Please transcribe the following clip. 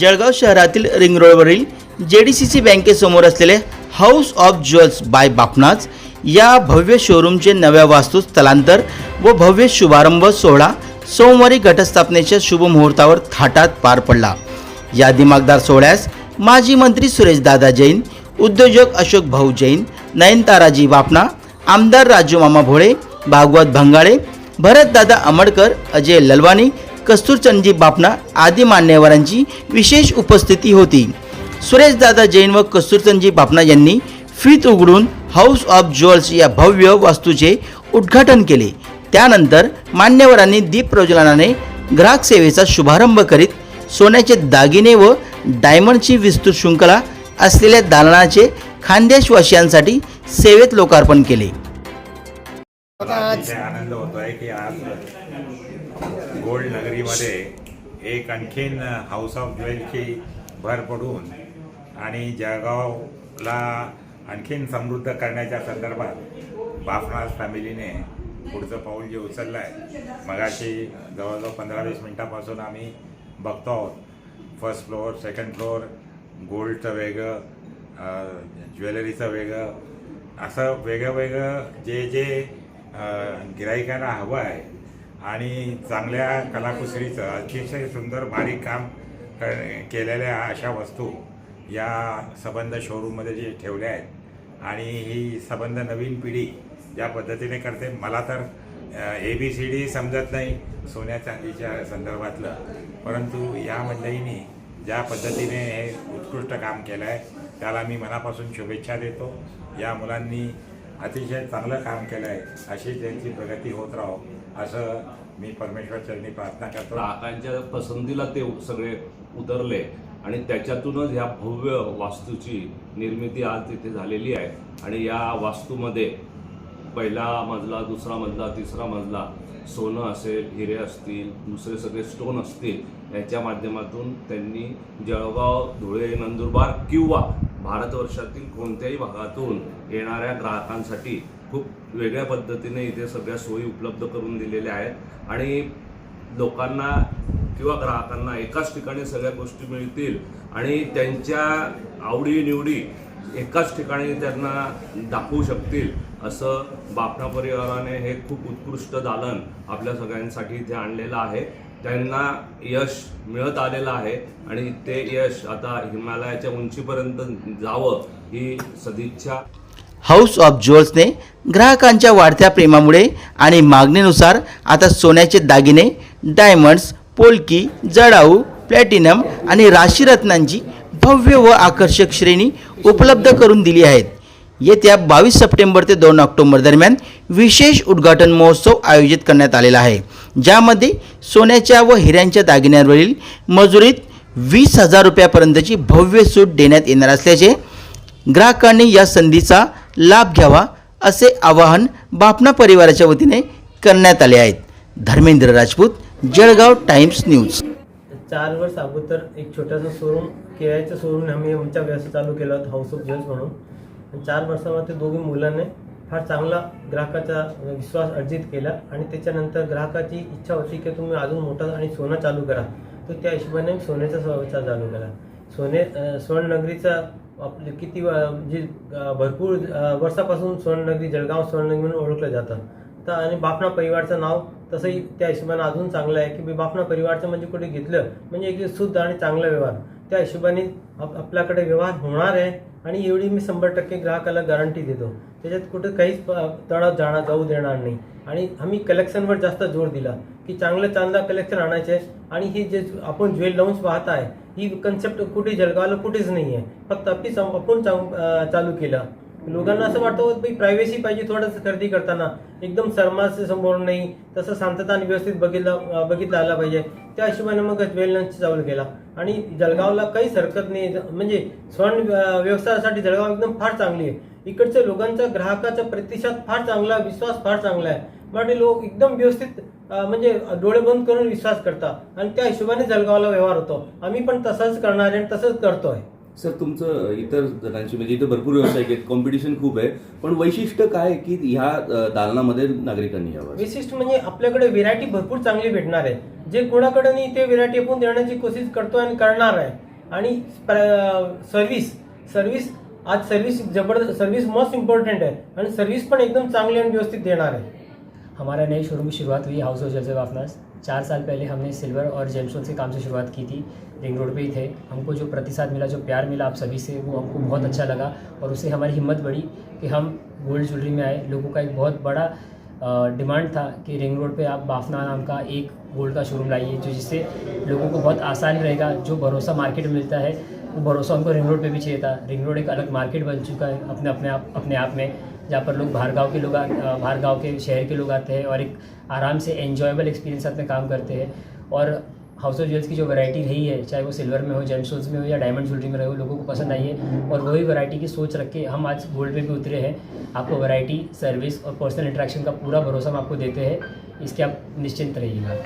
जळगाव शहरातील रिंग रोडवरील जे डी सी सी बँकेसमोर असलेले house of jewels by Bapnas या भव्य शोरूमचे नव्या वास्तू स्थलांतर व भव्य शुभारंभ सोहळा सोमवारी घटस्थापनेच्या शुभ मुहूर्तावर थाटात पार पडला. या दिमागदार सोहळ्यास माजी मंत्री सुरेश दादा जैन उद्योजक अशोक भाऊ जैन नयनताराजी बापना आमदार राजू मामा भोळे भागवत भंगाळे भरतदादा अमडकर अजय ललवाणी कस्तुरचंदजी बापना आदी मान्यवरांची विशेष उपस्थिती होती. सुरेशदादा जैन व कस्तुरचंदजी बापना यांनी फीत उघडून हाऊस ऑफ ज्वेल्स या भव्य वास्तूचे उद्घाटन केले. त्यानंतर मान्यवरांनी दीप प्रज्वलनाने ग्राहक सेवेचा शुभारंभ करीत सोन्याचे दागिने व डायमंडची विस्तृत शृंखला असलेल्या दालनाचे खानदेशवासियांसाठी सेवेत लोकार्पण केले. आज गोल्ड नगरीमध्ये एक आणखीन हाऊस ऑफ ज्वेलची भर पडून आणि जळगावला आणखीन समृद्ध करण्याच्या संदर्भात बाफनास फॅमिलीने पुढचं पाऊल जे उचललं आहे मगाशी जवळजवळ पंधरा वीस मिनटापासून आम्ही बघतो आहोत. फर्स्ट फ्लोअर सेकंड फ्लोअर गोल्डचं वेगळं ज्वेलरीचं वेगळं असं वेगळं वेगळं जे जे अं, गिराईकांना हवं आहे आणि चांगल्या कलाकुसरीचं अतिशय सुंदर बारीक काम कर- केलेल्या अशा वस्तू या सबंध शोरूममध्ये जे ठेवल्या आहेत. आणि ही सबंध नवीन पिढी ज्या पद्धतीने करते मला तर ए बी सी डी समजत नाही सोन्या चांदीच्या संदर्भातलं. परंतु या मंडळींनी ज्या पद्धतीने हे उत्कृष्ट काम केलं आहे त्याला मी मनापासून शुभेच्छा देतो. या मुलांनी अतिशय चांगलं काम केलं आहे अशी त्यांची प्रगती होत राहो. असं मी परमेश्वर चरणी प्रार्थना करतो. ग्राहकांच्या पसंतीला ते सगळे उतरले आणि त्याच्यातूनच ह्या भव्य वास्तूची निर्मिती आज तिथे झालेली आहे. आणि या वास्तूमध्ये पहिला मजला दुसरा मजला तिसरा मजला सोनं असेल हिरे असतील दुसरे सगळे स्टोन असतील याच्या माध्यमातून त्यांनी जळगाव धुळे नंदुरबार किंवा भारतवर्षातील कोणत्याही भागातून येणाऱ्या ग्राहकांसाठी खूप वेगळ्या पद्धतीने इथे सगळ्या सोयी उपलब्ध करून दिलेल्या आहेत. आणि लोकांना किंवा ग्राहकांना एकाच ठिकाणी सगळ्या गोष्टी मिळतील आणि त्यांच्या आवडीनिवडी एकाच ठिकाणी त्यांना दाखवू शकतील असं बापना परिवाराने हे खूप उत्कृष्ट दालन आपल्या सगळ्यांसाठी इथे आणलेलं आहे. त्यांना यश मिळत आलेलं आहे आणि ते यश आता हिमालयाच्या उंचीपर्यंत जावं ही सदिच्छा. हाऊस ऑफ ज्वेल्सने ग्राहकांच्या वाढत्या प्रेमामुळे आणि मागणीनुसार आता सोन्याचे दागिने डायमंड्स पोलकी जडाऊ प्लॅटिनम आणि राशीरत्नांची भव्य व आकर्षक श्रेणी उपलब्ध करून दिली आहेत. येत्या बावीस सप्टेंबर ते दोन ऑक्टोबर दरम्यान विशेष उद्घाटन महोत्सव आयोजित करण्यात आलेला आहे. ज्यामध्ये सोन्याच्या व हिऱ्यांच्या दागिन्यांवरील मजुरीत वीस हजार रुपयापर्यंतची भव्य सूट देण्यात येणार असल्याचे ग्राहकांनी या संधीचा लाभ घ्यावा असे आवाहन बापना परिवाराच्या वतीने करण्यात आले आहेत. Dharmendra Rajput Jalgaon Times News. चार वर्ष अगोदर एक छोटासा शोरूम केळ्याचं शोरूम आम्ही आमच्या व्यवसाय चालू केला होता हाऊस ऑफ ज्वेल्स म्हणून. आणि चार वर्षामध्ये दोघी मुलांनी फार चांगला ग्राहकाचा विश्वास अर्जित केला आणि त्याच्यानंतर ग्राहकाची इच्छा होती की तुम्ही अजून मोठा आणि सोनं चालू करा. तर त्या हिशोबाने सोन्याचा व्यवसाय चालू केला. सोने स्वर्णनगरीचा आपले किती म्हणजे भरपूर वर्षापासून स्वर्णनगरी जळगाव स्वर्णनगरी म्हणून ओळखलं जातं. तर आणि बापना परिवारचं नाव तसंही त्या हिशोबाने अजून चांगलं आहे की मी बापना परिवारचं म्हणजे कुठे घेतलं म्हणजे एक शुद्ध आणि चांगला व्यवहार. त्या हिशोबाने आप आपल्याकडे व्यवहार होणार आहे आणि एवढी मी शंभर टक्के ग्राहकाला गॅरंटी देतो. त्याच्यात कुठं काहीच प- तडा जाणार जाऊ देणार नाही. आणि आम्ही कलेक्शनवर जास्त जोर दिला की चांगलं चांगला कलेक्शन आणायचे आणि हे जे आपण ज्वेल लावून पाहत आहे ही कन्सेप्ट कुठे जळगावला कुठेच नाही आहे. फक्त आपली आपण चालू केलं. लोकांना असं वाटतं की प्रायव्हसी पाहिजे थोडंसं खरेदी करताना. एकदम शर्माचे समोर नाही तसं शांतता आणि व्यवस्थित बघितला बघितला आला पाहिजे. त्या हिशोबाने मग ज्वेलरची चालू केला. आणि जळगावला काहीच हरकत नाही. म्हणजे स्वर्ण व्यवसायासाठी जळगाव एकदम फार चांगली आहे. इकडच्या लोकांचा ग्राहकाचा प्रतिसाद फार चांगला विश्वास फार चांगला आहे. म्हणजे लोक एकदम व्यवस्थित म्हणजे डोळे बंद करून विश्वास करतात आणि त्या हिशोबाने जळगावला व्यवहार होतो. आम्ही पण तसंच करणार आहे आणि तसंच करतोय. सर तुमचं इतर जणांशी म्हणजे इथं भरपूर व्यवसाय आहेत. कॉम्पिटिशन खूप आहे. पण वैशिष्ट्य काय की ह्या दालनामध्ये नागरिकांनी यावं? विशिष्ट म्हणजे आपल्याकडे व्हेरायटी भरपूर चांगली भेटणार आहे. जे कोणाकडे नाही ते व्हेरायटी आपण देण्याची कोशिश करतो आणि करणार आहे. आणि सर्व्हिस सर्व्हिस आज सर्व्हिस जबरदस्त सर्व्हिस मोस्ट इम्पॉर्टंट आहे. आणि सर्व्हिस पण एकदम चांगली आणि व्यवस्थित देणार आहे. हमारा नए शोरूम की शुरुआत हुई हाउस ऑफ़ जलसे वापनास चार साल पहले हमने सिल्वर और जेमस्टोन से काम से शुरुआत की थी। रिंग रोड पे ही थे। हमको जो प्रतिसाद मिला, जो प्यार मिला आप सभी से, वो हमको बहुत अच्छा लगा और उससे हमारी हिम्मत बढ़ी कि हम गोल्ड ज्वेलरी में आए। लोगों का एक बहुत बड़ा डिमांड था कि रिंग रोड पे आप बाफना नाम का एक गोल्ड का शोरूम लाइए, जो जिससे लोगों को बहुत आसान रहेगा, जो भरोसा मार्केट में मिलता है। वो भरोसा उनको रिंग रोड पे भी चाहिए था। रिंग रोड एक अलग मार्केट बन चुका है अपने अपने आप अपने आप में, जहाँ पर लोग बाहर गाँव के लोग बाहर गाँव के शहर के लोग आते हैं और एक आराम से एन्जॉयबल एक्सपीरियंस साथ में काम करते हैं। और हाउस ऑफ़ ज्वेल्स की जो वैरायटी रही है, चाहे वो सिल्वर में हो जेम जेमस्टोन्स में हो या डायमंड ज्वेलरी में रहे हो लोगों को पसंद आई है। और वही वैरायटी की सोच रख के हम आज गोल्ड पे भी उतरे हैं। आपको वैरायटी सर्विस और पर्सनल इंटरेक्शन का पूरा भरोसा हम आपको देते हैं। इसके आप निश्चिंत रहिएगा।